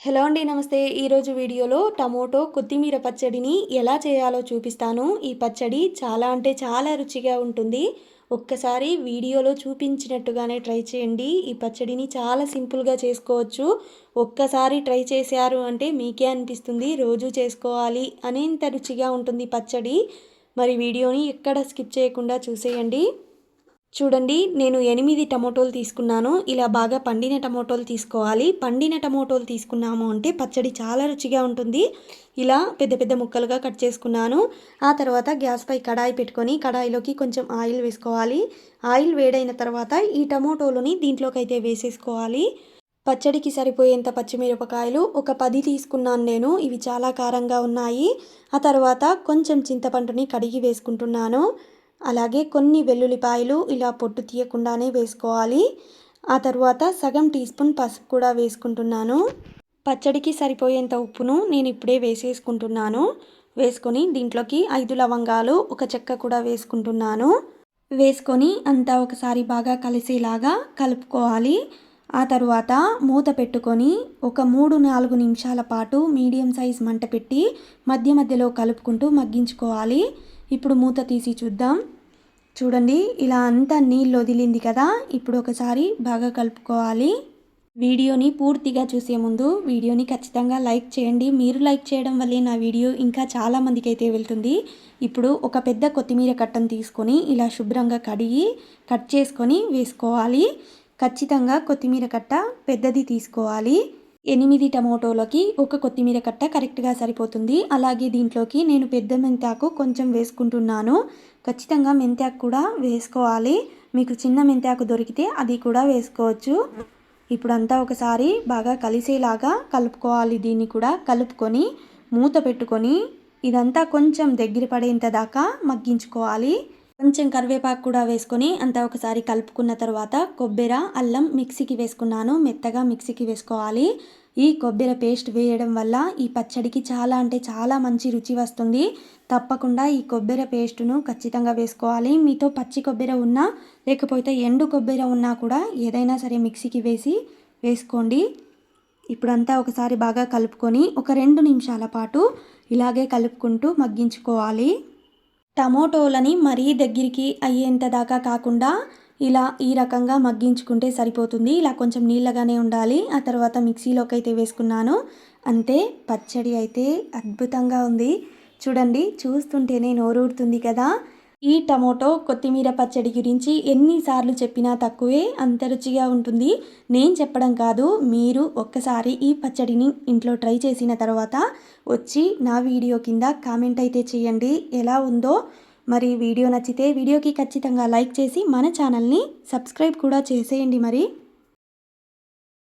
Hello అండి నమస్తే. ఈరోజు వీడియోలో టమోటో కొత్తిమీర పచ్చడిని ఎలా చేయాలో చూపిస్తాను. ఈ పచ్చడి చాలా అంటే చాలా రుచిగా ఉంటుంది. ఒక్కసారి వీడియోలో చూపించినట్టుగానే ట్రై చేయండి. ఈ పచ్చడిని చాలా సింపుల్గా చేసుకోవచ్చు. ఒక్కసారి ట్రై చేశారు అంటే మీకే అనిపిస్తుంది. రోజు చేసుకోవాలి అనేంత రుచిగా ఉంటుంది పచ్చడి. మరి వీడియోని ఎక్కడ స్కిప్ చేయకుండా చూసేయండి. చూడండి నేను ఎనిమిది టమోటోలు తీసుకున్నాను. ఇలా బాగా పండిన టమోటోలు తీసుకోవాలి. పండిన టమోటోలు తీసుకున్నాము అంటే పచ్చడి చాలా రుచిగా ఉంటుంది. ఇలా పెద్ద పెద్ద ముక్కలుగా కట్ చేసుకున్నాను. ఆ తర్వాత గ్యాస్పై కడాయి పెట్టుకొని కడాయిలోకి కొంచెం ఆయిల్ వేసుకోవాలి. ఆయిల్ వేడైన తర్వాత ఈ టమోటోలని దీంట్లోకైతే వేసేసుకోవాలి. పచ్చడికి సరిపోయేంత పచ్చిమిరపకాయలు ఒక పది తీసుకున్నాను నేను. ఇవి చాలా కారంగా ఉన్నాయి. ఆ తర్వాత కొంచెం చింతపండుని కడిగి వేసుకుంటున్నాను. అలాగే కొన్ని వెల్లుల్లిపాయలు ఇలా పొట్టు తీయకుండానే వేసుకోవాలి. ఆ తర్వాత సగం టీ స్పూన్ పసుపు కూడా వేసుకుంటున్నాను. పచ్చడికి సరిపోయేంత ఉప్పును నేను ఇప్పుడే వేసేసుకుంటున్నాను. వేసుకొని దీంట్లోకి ఐదు లవంగాలు ఒక చెక్క కూడా వేసుకుంటున్నాను. వేసుకొని అంతా ఒకసారి బాగా కలిసేలాగా కలుపుకోవాలి. ఆ తరువాత మూత పెట్టుకొని ఒక మూడు నాలుగు నిమిషాల పాటు మీడియం సైజ్ మంట పెట్టి మధ్య మధ్యలో కలుపుకుంటూ మగ్గించుకోవాలి. ఇప్పుడు మూత తీసి చూద్దాం. చూడండి ఇలా అంతా నీళ్ళు వదిలింది కదా ఇప్పుడు ఒకసారి బాగా కలుపుకోవాలి. వీడియోని పూర్తిగా చూసే ముందు వీడియోని ఖచ్చితంగా లైక్ చేయండి. మీరు లైక్ చేయడం వల్లే నా వీడియో ఇంకా చాలామందికి అయితే వెళ్తుంది. ఇప్పుడు ఒక పెద్ద కొత్తిమీర కట్టను తీసుకొని ఇలా శుభ్రంగా కడిగి కట్ చేసుకొని వేసుకోవాలి. ఖచ్చితంగా కొత్తిమీర కట్ట పెద్దది తీసుకోవాలి. ఎనిమిది టమోటోలకి ఒక కొత్తిమీర కట్ట కరెక్ట్గా సరిపోతుంది. అలాగే దీంట్లోకి నేను పెద్ద మెంతాకు కొంచెం వేసుకుంటున్నాను. ఖచ్చితంగా మెంతాకు కూడా వేసుకోవాలి. మీకు చిన్న మెంతాకు దొరికితే అది కూడా వేసుకోవచ్చు. ఇప్పుడంతా ఒకసారి బాగా కలిసేలాగా కలుపుకోవాలి దీన్ని కూడా. కలుపుకొని మూత పెట్టుకొని ఇదంతా కొంచెం దగ్గర పడేంత దాకా మగ్గించుకోవాలి. కొంచెం కరివేపాకు కూడా వేసుకొని అంతా ఒకసారి కలుపుకున్న తర్వాత కొబ్బరి అల్లం మిక్సీకి వేసుకున్నాను. మెత్తగా మిక్సీకి వేసుకోవాలి. ఈ కొబ్బరి పేస్ట్ వేయడం వల్ల ఈ పచ్చడికి చాలా అంటే చాలా మంచి రుచి వస్తుంది. తప్పకుండా ఈ కొబ్బరి పేస్టును ఖచ్చితంగా వేసుకోవాలి. మీతో పచ్చి కొబ్బరి ఉన్నా లేకపోతే ఎండు కొబ్బరి ఉన్నా కూడా ఏదైనా సరే మిక్సీకి వేసి వేసుకోండి. ఇప్పుడంతా ఒకసారి బాగా కలుపుకొని ఒక రెండు నిమిషాల పాటు ఇలాగే కలుపుకుంటూ మగ్గించుకోవాలి. టమోటోలని మరీ దగ్గరికి అయ్యేంత దాకా కాకుండా ఇలా ఈ రకంగా మగ్గించుకుంటే సరిపోతుంది. ఇలా కొంచెం నీళ్ళగానే ఉండాలి. ఆ తర్వాత మిక్సీలోకి అయితే వేసుకున్నాను. అంతే పచ్చడి అయితే అద్భుతంగా ఉంది. చూడండి చూస్తుంటేనే నోరూరుతుంది కదా. ఈ టమోటో కొత్తిమీర పచ్చడి గురించి ఎన్నిసార్లు చెప్పినా తక్కువే అంత రుచిగా ఉంటుంది. నేను చెప్పడం కాదు మీరు ఒక్కసారి ఈ పచ్చడిని ఇంట్లో ట్రై చేసిన తర్వాత వచ్చి నా వీడియో కింద కామెంట్ అయితే చేయండి. ఎలా ఉందో. మరి వీడియో నచ్చితే వీడియోకి ఖచ్చితంగా లైక్ చేసి మన ఛానల్ని సబ్స్క్రైబ్ కూడా చేసేయండి మరి.